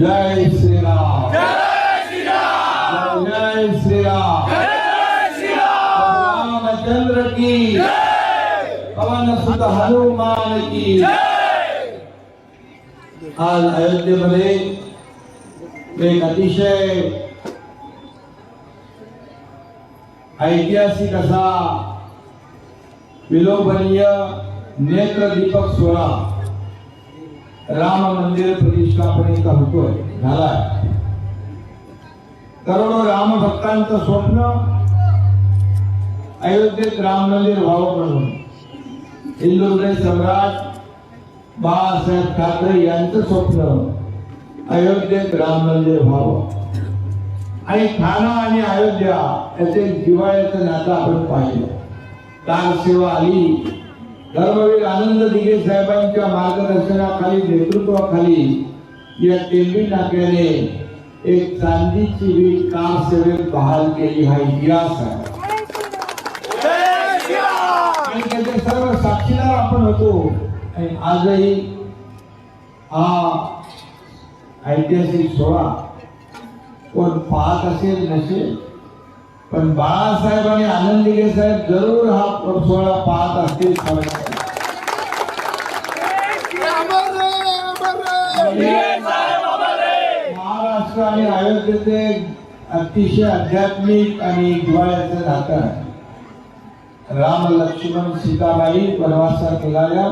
जय श्रीराम जय श्रीराम रामचंद्र की पवन सुत हनुमान की आज अयोध्येमध्ये एक अतिशय ऐतिहासिक असा विलोभनीय नेत्रदीपक सोहळा राम मंदिर प्रतिष्ठापनेचा होतोय झालाय. करोडो राम भक्तांचं स्वप्न अयोध्येत राम मंदिर व्हावं म्हणून. हिंदुहृदय सम्राट बाळासाहेब ठाकरे यांचं स्वप्न अयोध्येत राम मंदिर व्हावं. आणि ठाणा आणि अयोध्या याचे जिव्हाळ्याचं नातं आपण पाहिलं. कार सेवा आली. धर्मवीर आनंद दिघे साहेबांच्या मार्गदर्शनाखाली नेतृत्वाखाली या टेंबी नाक्याने एक चांदीची वीट कार सेवेत बहाल केली हा इतिहास आहे आणि त्याचे सर्व साक्षीदार आपण होतो. आणि आजही हा ऐतिहासिक सोहळा कोण पाहत असेल नसेल पण बाळासाहेब आणि आनंद साहेब जरूर हा सोहळा पाहत असतील. महाराष्ट्र आणि अयोध्येचे अतिशय आध्यात्मिक आणि जिव्हाळ्याचं नातं आहे. राम लक्ष्मण सीताबाई वनवासात निघाल्या.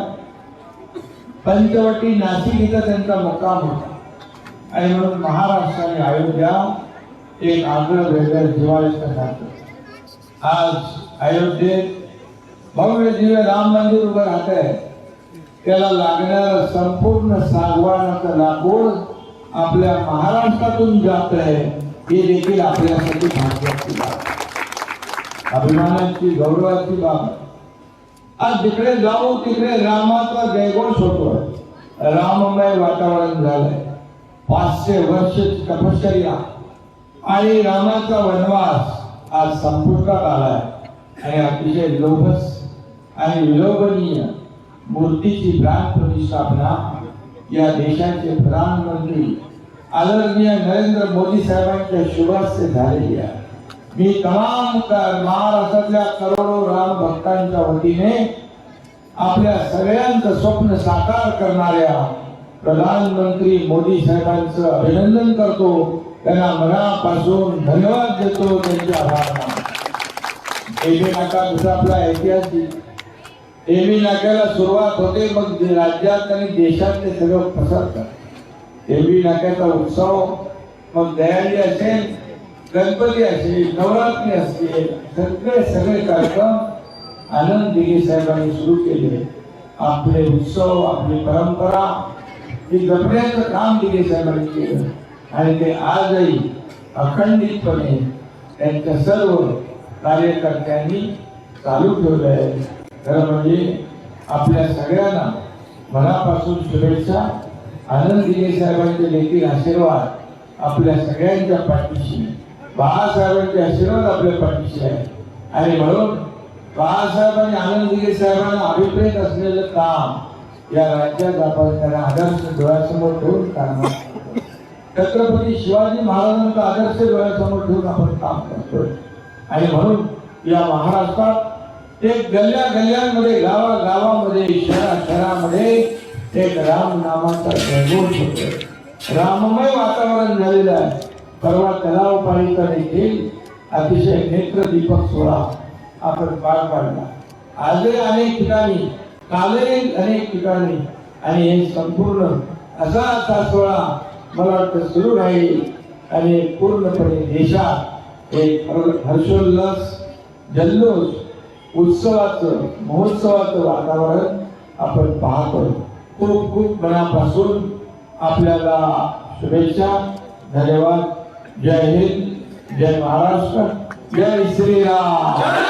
पंचवटी नाशिक इथं त्यांचा मुक्काम होता. आणि म्हणून महाराष्ट्र आणि अयोध्या एक आगळं वेगळं दिवाळीचं नातं आज अयोध्येत भव्य दिव्य राम मंदिर उभं राहत आहे त्याला लागणार संपूर्ण सागवानाचं लाकूड आपल्या महाराष्ट्रातून जात आहे हे देखील आपल्यासाठी भाग्याची बाब अभिमानाची गौरवाची बाब आज जिकडे जाऊ तिकडे रामाचा जयघोष होतोय. राममय वातावरण झालंय. पाचशे वर्ष तपश्चर्या. आणि रामाचा वनवास आज संपुष्टात आलाय. आणि अतिशय लोभस आणि विलोभनीय. मूर्तीची प्राण प्रतिष्ठापना या देशाचे प्रधानमंत्री आदरणीय नरेंद्र मोदी साहेबांच्या शुभास्ते झालेली आहे. मी तमाम महाराष्ट्रातल्या करोडो राम भक्तांच्या वतीने आपल्या सगळ्यांचं स्वप्न साकार करणाऱ्या प्रधानमंत्री मोदी साहेबांचं अभिनंदन करतो. त्यांना मनापासून धन्यवाद देतो. त्यांचे आभार मानतो आपला ऐतिहासिक एबी नाक्याला सुरुवात होते मग राज्यात आणि देशात ते सगळं पसरतात एबी नाक्याचा उत्सव मग दयाली असेल गणपती असेल नवरात्री असतील सगळे सगळे कार्यक्रम आनंद दिघे साहेबांनी सुरू केले. आपले उत्सव आपली परंपरा ही जपण्याचं काम दिघे साहेबांनी केलं. आणि ते आजही अखंडितपणे त्यांच्या सर्व कार्यकर्त्यांनी चालू ठेवलं आहे. खरं म्हणजे आपल्या सगळ्यांना मनापासून शुभेच्छा आनंद दिघे साहेबांचे देखील आशीर्वाद आपल्या सगळ्यांच्या पाठीशी. बाळासाहेबांचे आशीर्वाद आपल्या पाठीशी आहे. आणि म्हणून बाळासाहेब आणि आनंद दिघे साहेबांना अभिप्रेत असलेलं काम या राज्यात आपण त्यांना आदर्श डोळ्यासमोर ठेवून काम छत्रपती शिवाजी महाराजांचा आदर्श डोळ्यासमोर ठेवून आपण काम करतोय. आणि म्हणून या महाराष्ट्रात एक गल्ल्या गल्ल्यांमध्ये गावा गावामध्ये शहरा शहरामध्ये एक राम नामाचा जयघोष होतो. राममय वातावरण झालेलं आहे. परवा तलाव पालिका देखील अतिशय नेत्रदीपक सोहळा आपण पार पाडला. आजही अनेक ठिकाणी कालही अनेक ठिकाणी आणि हे संपूर्ण असा असा सोहळा मला वाटतं सुरू राहील आणि पूर्णपणे देशात एक हर्षोल्लास जल्लोष उत्सवाचं महोत्सवाचं वातावरण आपण पाहतोय. खूप खूप मनापासून आपल्याला शुभेच्छा धन्यवाद. जय हिंद जय महाराष्ट्र जय श्रीराम.